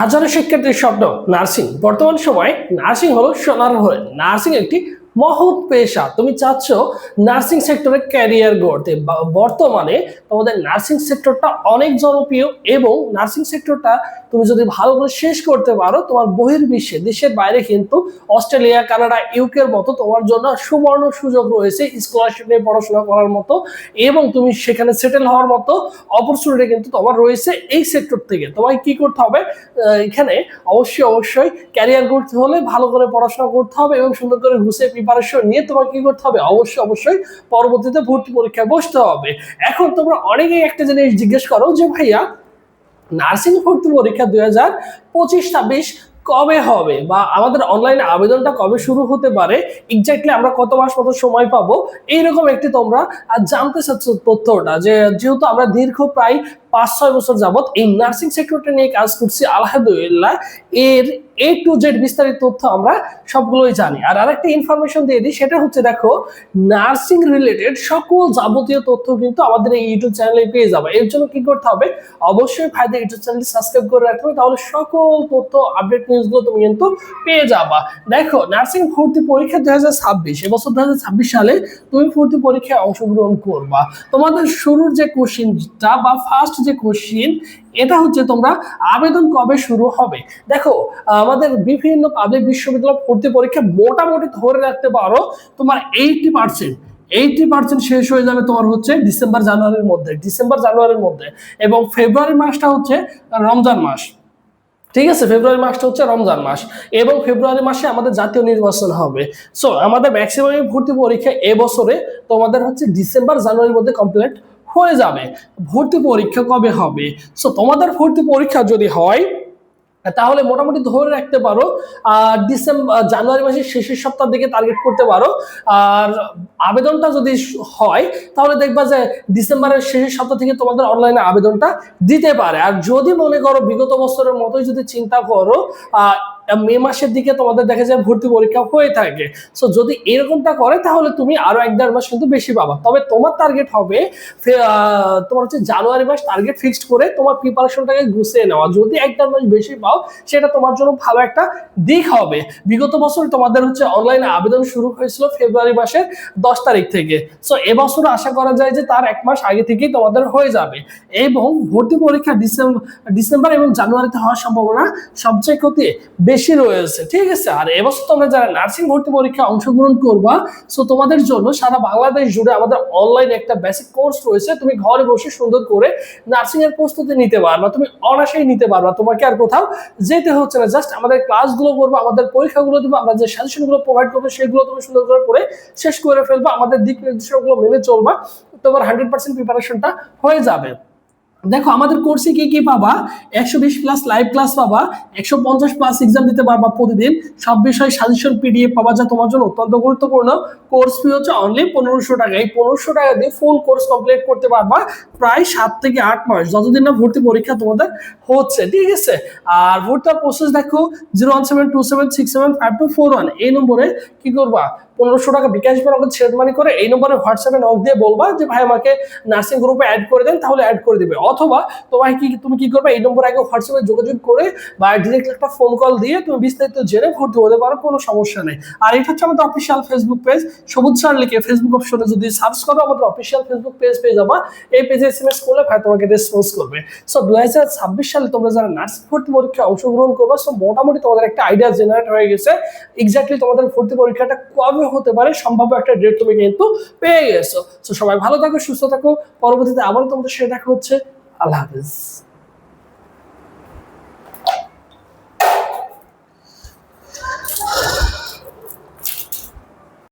হাজারো শিক্ষার্থীর স্বপ্ন নার্সিং। বর্তমান সময়ে নার্সিং হলো সোনার হয়ে নার্সিং একটি মহৎ পেশা। তুমি চাচ্ছ নার্সিং সেক্টরে ক্যারিয়ার গড়তে। বর্তমানে তোমাদের নার্সিং সেক্টরটা অনেক জনপ্রিয় এবং নার্সিং সেক্টরটা তুমি যদি ভালো করে শেষ করতে পারো, তোমার বহির্বিশ্বে, দেশের বাইরে কিন্তু অস্ট্রেলিয়া, কানাডা ইউকের মতো তোমার জন্য সুবর্ণ সুযোগ রয়েছে স্কলারশিপ নিয়ে পড়াশোনা করার মতো এবং তুমি সেখানে সেটেল হওয়ার মতো অপরচুনিটি কিন্তু তোমার রয়েছে এই সেক্টর থেকে। তোমায় কি করতে হবে? এখানে অবশ্যই অবশ্যই ক্যারিয়ার করতে হলে ভালো করে পড়াশোনা করতে হবে এবং সুন্দর করে ঘুষে প্রিপারেশন নিয়ে তোমাকে কি করতে হবে? অবশ্যই অবশ্যই পরবর্তীতে ভর্তি পরীক্ষায় বসতে হবে। এখন তোমরা অনেকেই একটা জিনিস জিজ্ঞেস করো যে, ভাইয়া নার্সিং ভর্তি পরীক্ষা দুই হাজার পঁচিশ ছাব্বিশ কবে হবে? বা আমাদের অনলাইনে আবেদনটা কবে শুরু হতে পারে? এক্স্যাক্টলি আমরা কত মাস মতো সময় পাবো? এইরকম একটি তোমরা জানতে চাচ্ছ তথ্যটা যে, যেহেতু আমরা দীর্ঘ প্রায় পাঁচ ছয় বছর যাবত এই নার্সিং সেক্টরটা নিয়ে কাজ করছি, আলহামদুলিল্লাহ। এর এ টু জেড বিস্তারিত তথ্য আমরা সবগুলোই জানি। আর আরেকটা ইনফরমেশন দিয়ে দিই, সেটা হচ্ছে দেখো নার্সিং রিলেটেড সকল যাবতীয় তথ্য কিন্তু আমাদের এই ইউটিউব চ্যানেলে পেয়ে যাবে। এর জন্য কি করতে হবে? অবশ্যই ফায়দা ইউটিউব চ্যানেলটি সাবস্ক্রাইব করে রাখতে হবে, তাহলে সকল তথ্য আপডেট নিউজগুলো তুমি কিন্তু পেয়ে যাবা। দেখো নার্সিং ভর্তি পরীক্ষা দু হাজার ছাব্বিশ, এবছর দু হাজার ছাব্বিশ সালে তুমি ভর্তি পরীক্ষায় অংশগ্রহণ করবা। তোমাদের শুরুর যে কোশ্চিনটা বা ফার্স্ট যে কোশ্চিন এটা হচ্ছে তোমরা আবেদন কবে শুরু হবে? দেখো আমাদের বিভিন্ন পাবলিক বিশ্ববিদ্যালয় ভর্তি পরীক্ষা মোটামুটি ধরে রাখতে পারো, তোমার এইটি পার্সেন্ট এইটি পার্সেন্ট শেষ হয়ে যাবে তোমার হচ্ছে ডিসেম্বর, জানুয়ারির মধ্যে। ডিসেম্বর, জানুয়ারির মধ্যে। এবং ফেব্রুয়ারি মাসটা হচ্ছে রমজান মাস। ঠিক আছে? ফেব্রুয়ারি মাসটা হচ্ছে রমজান মাস। এবং ফেব্রুয়ারি মাসে আমাদের জাতীয় নির্বাচন হবে। সো আমাদের ম্যাক্সিমাম ভর্তি পরীক্ষা এবছরে তোমাদের হচ্ছে ডিসেম্বর, জানুয়ারির মধ্যে কমপ্লিট হয়ে যাবে। ভর্তি পরীক্ষা কবে হবে? সো তোমাদের ভর্তি পরীক্ষা যদি হয় তাহলে মোটামুটি ধরে রাখতে পারো, আর ডিসেম্বর জানুয়ারি মাসের শেষের সপ্তাহ দিকে টার্গেট করতে পারো। আর আবেদনটা যদি হয়, তাহলে দেখবা যে ডিসেম্বরের শেষের সপ্তাহ থেকে তোমাদের অনলাইনে আবেদনটা দিতে পারে। আর যদি মনে করো বিগত বছরের মতোই যদি চিন্তা করো মে মাসের দিকে তোমাদের দেখা যায় ভর্তি পরীক্ষা হয়ে থাকে। সো যদি এরকমটা করে, তাহলে তুমি আরও এক দেড় মাস কিন্তু বেশি পাবা। তবে তোমার টার্গেট হবে তোমার হচ্ছে জানুয়ারি মাস টার্গেট ফিক্সড করে তোমার প্রিপারেশনটাকে গুছিয়ে নেওয়া। যদি এক দেড় মাস বেশি পাও, সেটা তোমার জন্য ভালো একটা দিক হবে। বিগত বছর তোমাদের হচ্ছে অনলাইনে আবেদন শুরু হয়েছিল ফেব্রুয়ারি মাসের দশ তারিখ থেকে। সো এবছর আশা করা যায় যে তার এক মাস আগে থেকেই তোমাদের হয়ে যাবে। এবং ভর্তি পরীক্ষা ডিসেম্বর ডিসেম্বর এবং জানুয়ারিতে হওয়ার সম্ভাবনা সবচেয়ে ক্ষতি বেশি রয়েছে, ঠিক আছে? আর এবছর তোমরা যারা নার্সিং ভর্তি পরীক্ষা অংশগ্রহণ করবা সো তোমাদের জন্য সারা বাংলাদেশ জুড়ে আমাদের অনলাইন একটা বেসিক কোর্স রয়েছে। তুমি ঘরে বসে সুন্দর করে নার্সিং এর প্রস্তুতি নিতে পারবা, তুমি অনায়াসেই নিতে পারবা। তোমাকে আর কোথাও যেতে হচ্ছে না জাস্ট আমাদের ক্লাসগুলো করব, আমাদের পরীক্ষাগুলো দিব, আমরা যে সাজেশনগুলো প্রোভাইড করব, সেগুলো তুমি সুন্দর করে পড়ে শেষ করে ফেলবা, আমাদের দিক নির্দেশনাগুলো মেনে চলবা, তোমার হান্ড্রেড পার্সেন্ট প্রিপারেশনটা হয়ে যাবে। দেখো, আমাদের কোর্সে কি কি পাবা? একশো বিশ প্লাস লাইভ ক্লাস পাবা, একশো পঞ্চাশ প্লাস এক্সাম দিতে পারবা প্রতিদিন। সব বিষয় সাজেশন পিডিএফ পাবা যা তোমার জন্য অত্যন্ত গুরুত্বপূর্ণ। কোর্স ফি হচ্ছে অনলি পনেরোশো টাকা। এই পনেরোশো টাকা দিয়ে ফুল কোর্স কমপ্লিট করতে পারবা প্রায় সাত থেকে আট মাস। যতদিন না ভর্তি পরীক্ষা তোমাদের হচ্ছে, ঠিক আছে? আর ভর্তির প্রসেস দেখো zero one seven two seven six seven five two four one এই নম্বরে কি করবা? পনেরোশো টাকা বিকাশ বা নগদ শেয়ার মানি করে এই নম্বরে হোয়াটসঅ্যাপে নক দিয়ে বলবা যে ভাই আমাকে নার্সিং গ্রুপে অ্যাড করে দেন, তাহলে অ্যাড করে দিবে। অথবা তোমায় কি, তুমি কি করবে? এই নম্বরে আগে হোয়াটসঅ্যাপে যোগাযোগ করে বা ডিরেক্ট একটা ফোন কল দিয়ে তুমি বিস্তারিত জেনে ভর্তি হতে পারো, কোনো সমস্যা নেই। আর এটা হচ্ছে আমাদের official Facebook page Sabuj sir লিখে ফেসবুক অপশনে যদি সার্চ করো, আমাদের অফিসিয়াল ফেসবুক পেজ পেয়ে যাবা। এই পেজে এস এম এস করলে ভাই তোমাকে রেসপন্স করবে। সো দু হাজার ছাব্বিশ সালে তোমরা যারা নার্সিং ভর্তি পরীক্ষায় অংশগ্রহণ করবে সো মোটামুটি তোমাদের একটা আইডিয়া জেনারেট হয়ে গেছে। এক্স্যাক্টলি তোমাদের ভর্তি পরীক্ষাটা কবে হতে পারে, সম্ভাব্য একটা ডেট তুমি কিন্তু পেয়ে গেছো। তো সবাই ভালো থাকো, সুস্থ থাকো। পরবর্তীতে আবারও তোমাদের সাথে দেখা হচ্ছে। আল্লাহ হাফিজ।